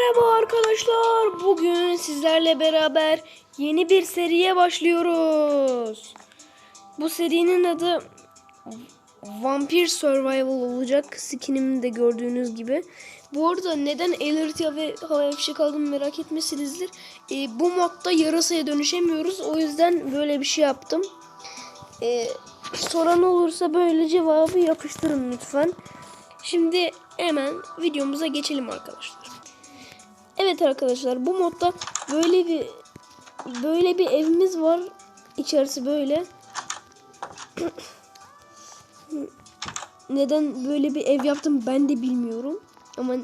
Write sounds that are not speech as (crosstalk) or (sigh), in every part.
Merhaba arkadaşlar. Bugün sizlerle beraber yeni bir seriye başlıyoruz. Bu serinin adı Vampir Survival olacak. Skinimde gördüğünüz gibi. Bu arada neden Elirtia ve Havaya Fişek aldım merak etmesinizdir. Ee, bu modda yarasaya dönüşemiyoruz. O yüzden böyle bir şey yaptım. Ee, soran olursa böyle cevabı yapıştırın lütfen. Şimdi hemen videomuza geçelim arkadaşlar. Evet arkadaşlar bu modda böyle bir böyle bir evimiz var. İçerisi böyle. Neden böyle bir ev yaptım ben de bilmiyorum. Ama,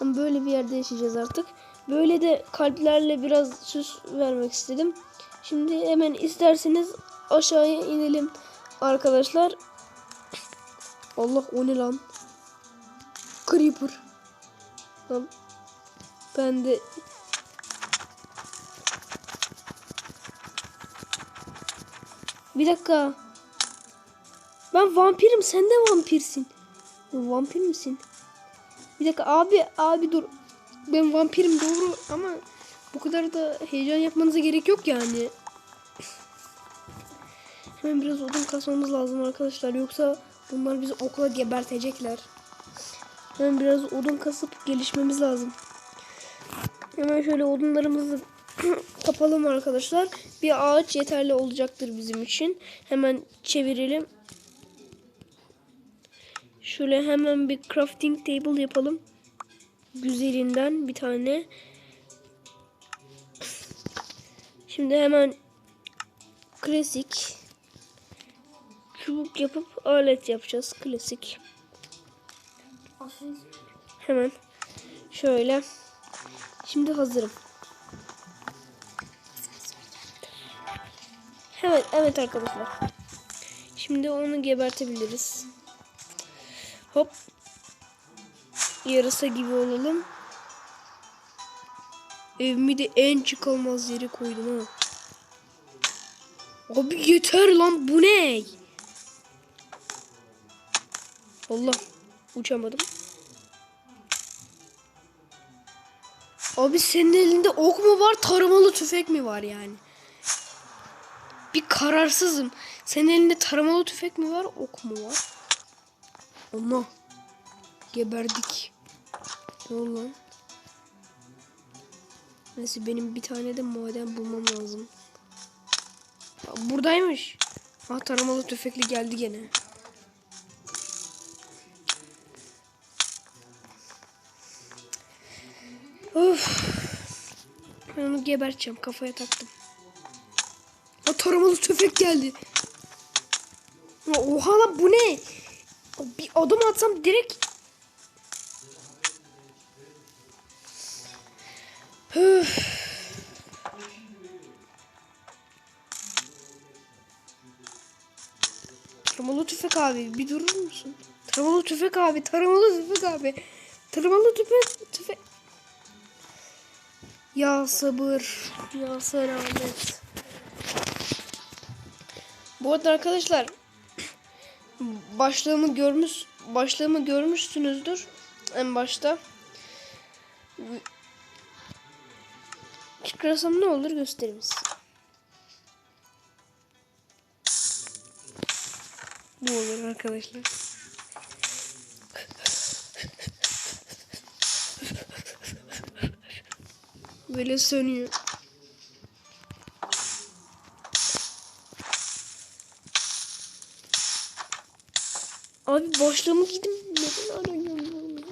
ama böyle bir yerde yaşayacağız artık. Böyle de kalplerle biraz süs vermek istedim. Şimdi hemen isterseniz aşağıya inelim arkadaşlar. Allah o ne lan? Creeper. Lan ben de Bir dakika. Ben vampirim sen de vampirsin. Vampir misin? Bir dakika abi abi dur. Ben vampirim doğru ama bu kadar da heyecan yapmanıza gerek yok yani. Hemen biraz odun kasmamız lazım arkadaşlar. Yoksa bunlar bizi okula gebertecekler. Hemen biraz odun kasıp gelişmemiz lazım. Hemen şöyle odunlarımızı (clears throat) kapalım arkadaşlar. Bir ağaç yeterli olacaktır bizim için. Hemen çevirelim. Şöyle hemen bir crafting table yapalım. Güzelinden bir tane. Şimdi hemen klasik çubuk yapıp alet yapacağız. Klasik. Hemen şöyle. Şimdi hazırım. Evet, evet arkadaşlar. Şimdi onu gebertebiliriz. Hop. Yarasa gibi olalım. Evimi de en çıkılmaz yere koydum ha. Abi yeter lan bu ne? Allah uçamadım. Abi senin elinde ok mu var taramalı tüfek mi var yani? Bir kararsızım. Senin elinde taramalı tüfek mi var ok mu var? Ama geberdik. Ne oldu lan? Neyse benim bir tane de maden bulmam lazım. Buradaymış. Ha taramalı tüfekli geldi gene. Of. Ben onu geberteceğim. Kafaya taktım. O taramalı tüfek geldi. Ya Oha lan bu ne? Bir adım atsam direkt... Üf. Taramalı tüfek abi bir durur musun? Taramalı tüfek abi, taramalı tüfek abi. Taramalı tüfek, tüfek. Ya sabır, ya selamet. Bu arada arkadaşlar (clears throat) başlığımı görmüş başlığımı görmüşsünüzdür en başta. Çıkarsam ne olur göstereyim size. Bu olur arkadaşlar. Böyle sönüyor. Abi başlığımı giydim. Neden arıyorum?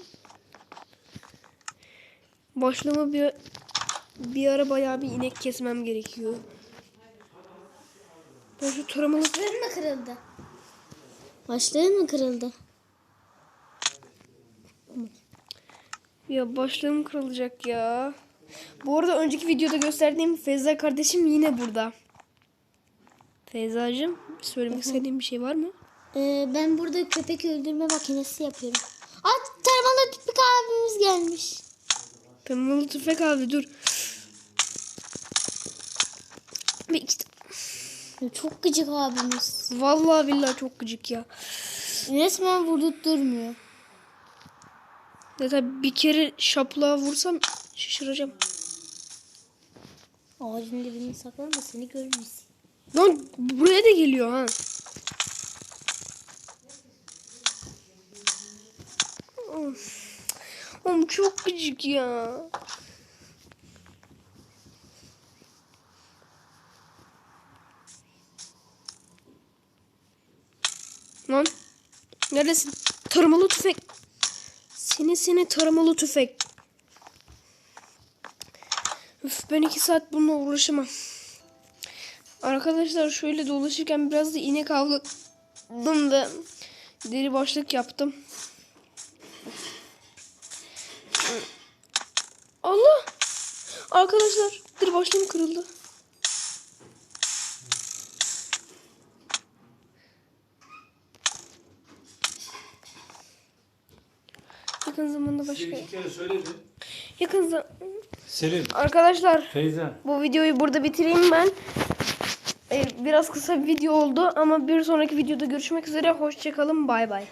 Başlığımı bir bir ara bayağı bir inek kesmem gerekiyor. Ben şu taramalı Başlığın mı kırıldı? Başlığın mı kırıldı? Ya başlığım kırılacak ya. Bu arada önceki videoda gösterdiğim Feyza kardeşim yine burada. Feyzacığım söylemek istediğin bir şey var mı? Ee, ben burada köpek öldürme makinesi yapıyorum. Aa taramalı tüpük abimiz gelmiş. Tırmalı tüfek abi dur. Bir iki... Çok gıcık abimiz. Vallahi billahi çok gıcık ya. Resmen vurdurtturmuyor. Zaten bir kere şaplığa vursam şaşıracağım. Ağacın dibine saklan da seni görmesin. Lan buraya da geliyor ha. Of. Oğlum çok gıcık ya. Lan. Neredesin? Taramalı tüfek. Seni seni taramalı tüfek. Üf, ben iki saat bununla uğraşamam. Arkadaşlar şöyle dolaşırken biraz da inek avladım da deri başlık yaptım. Allah! Arkadaşlar deri başlığım kırıldı. Yakın zamanda başka... Yakın zaman... Selim, Arkadaşlar Feyza. bu videoyu burada bitireyim ben. Ee, biraz kısa bir video oldu ama bir sonraki videoda görüşmek üzere. Hoşçakalın. Bay bay.